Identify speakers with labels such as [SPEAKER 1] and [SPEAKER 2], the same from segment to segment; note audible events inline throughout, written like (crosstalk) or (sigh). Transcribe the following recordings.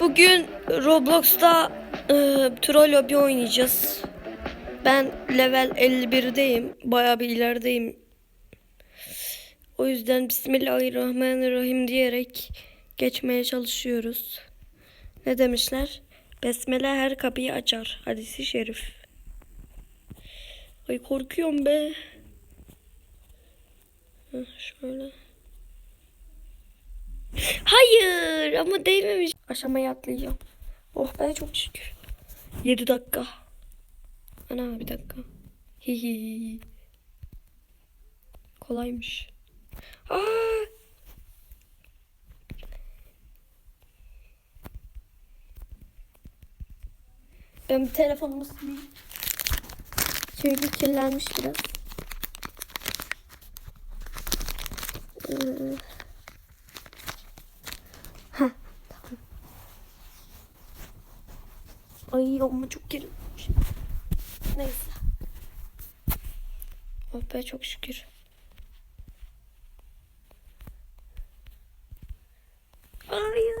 [SPEAKER 1] Bugün Roblox'ta e, troll lobby oynayacağız. Ben level 51'deyim. Bayağı bir ilerideyim. O yüzden Bismillahirrahmanirrahim diyerek geçmeye çalışıyoruz. Ne demişler? Besmele her kapıyı açar. Hadisi şerif. Ay korkuyorum be. Şöyle. Hayır ama değmemiş. Aşamayı atlayacağım. Oh be çok şükür. 7 dakika. Ana bir dakika. Hihi. Kolaymış. Aa! Ben bir telefonumu sileyim. Çünkü kirlenmiş biraz. Ee, Heh, tamam. Ay ama çok kirlenmiş. Neyse. Oh be çok şükür. Hayır.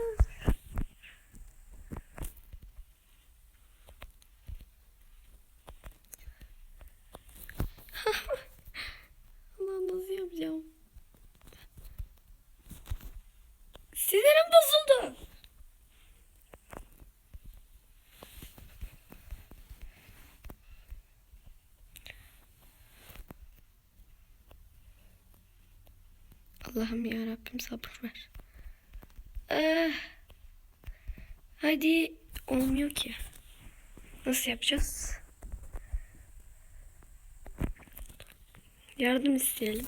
[SPEAKER 1] Allah'ım nasıl yapacağım? Sinirim bozuldu. Allah'ım ya Rabbim sabır ver. Eh. hadi olmuyor ki. Nasıl yapacağız? Yardım isteyelim.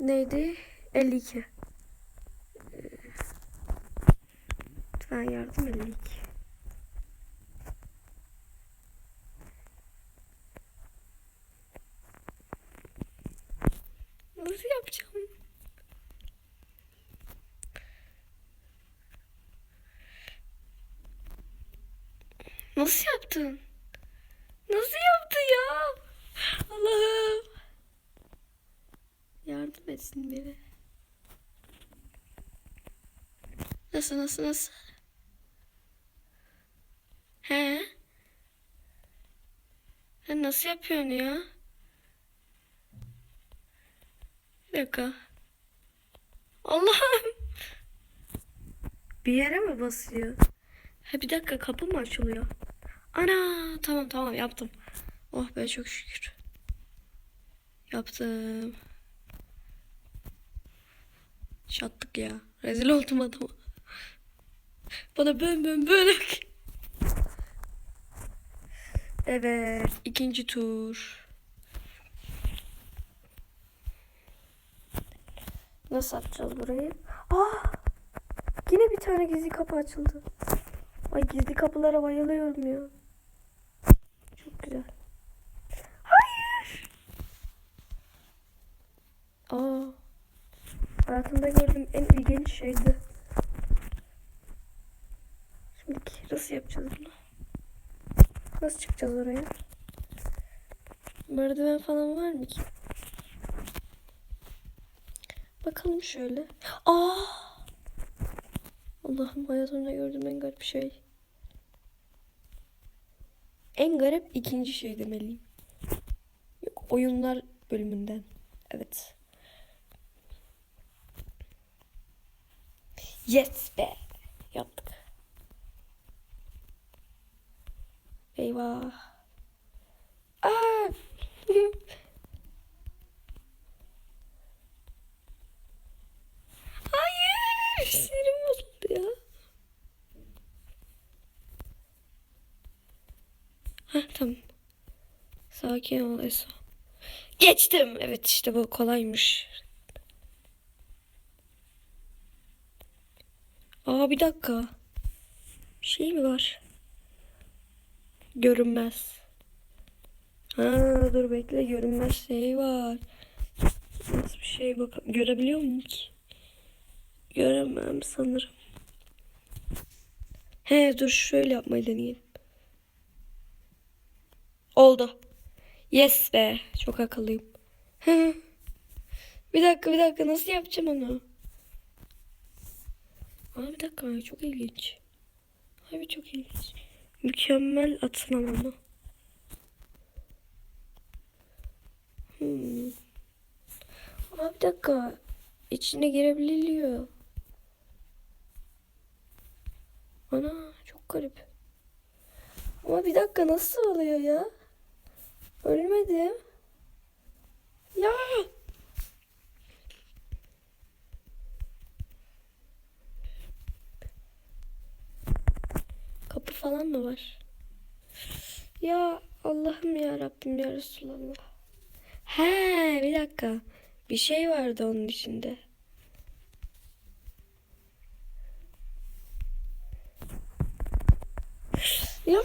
[SPEAKER 1] Neydi? 52. Ee, Lütfen yardım 52. Nasıl yapacağım? Nasıl yaptın? Nasıl yaptı ya? Allah'ım. Yardım etsin biri. Nasıl nasıl nasıl? He? Sen nasıl yapıyorsun ya? Bir dakika. Allah'ım. Bir yere mi basıyor? Ha bir dakika kapı mı açılıyor? Ana tamam tamam yaptım. Oh be çok şükür. Yaptım. Çattık ya. Rezil oldum adama. Bana bön bön bön. Evet ikinci tur. Nasıl atacağız burayı? Aa! Yine bir tane gizli kapı açıldı. Ay gizli kapılara bayılıyorum ya. Çok güzel. Hayır. Aa. Hayatımda gördüğüm en ilginç şeydi. Şimdi nasıl yapacağız bunu? Nasıl çıkacağız oraya? Merdiven falan var mı ki? Bakalım şöyle. Aa! Allah'ım hayatımda gördüğüm en garip şey. En garip ikinci şey demeliyim. Yok oyunlar bölümünden. Evet. Yes be. Yaptık. Eyvah. Aa! Hayır. Sinirim bozuldu ya. Heh, tamam. Sakin ol Eso. Geçtim. Evet işte bu kolaymış. Aa bir dakika. Bir şey mi var? Görünmez. Ha dur bekle görünmez şey var. Nasıl bir şey bak görebiliyor muyum ki? Göremem sanırım. He dur şöyle yapmayı deneyeyim. Oldu. Yes be. Çok akıllıyım. (laughs) bir dakika bir dakika nasıl yapacağım onu? Aa bir dakika çok ilginç. Abi çok ilginç. Mükemmel atlamamı. Hmm. Aa bir dakika. İçine girebiliyor. Ana çok garip. Ama bir dakika nasıl oluyor ya? Ölmedim. Ya. Kapı falan mı var? Ya Allah'ım ya Rabbim ya Resulallah. He bir dakika. Bir şey vardı onun içinde. Ya.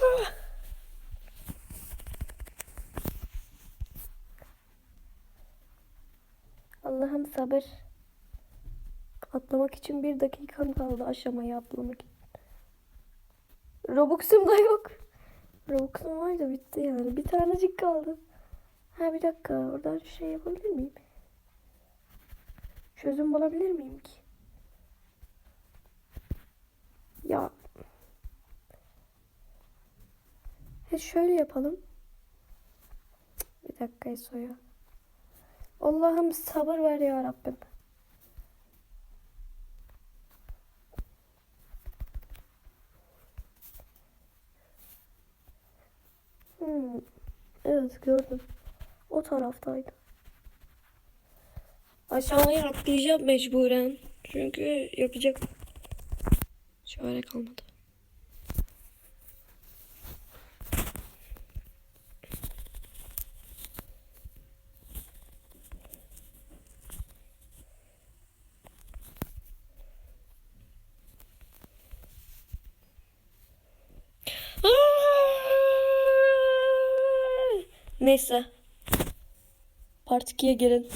[SPEAKER 1] Allah'ım sabır. Atlamak için bir dakikam kaldı aşamayı atlamak için. Robux'um da yok. Robux'um var da bitti yani. Bir tanecik kaldı. Ha bir dakika oradan şey yapabilir miyim? Çözüm bulabilir miyim ki? Ya. He şöyle yapalım. Bir dakika soya. Allah'ım sabır ver ya Rabbim. Hmm, Evet gördüm. O taraftaydı. Aşağıya atlayacağım mecburen. Çünkü yapacak çare kalmadı. Neyse. Part 2'ye girin.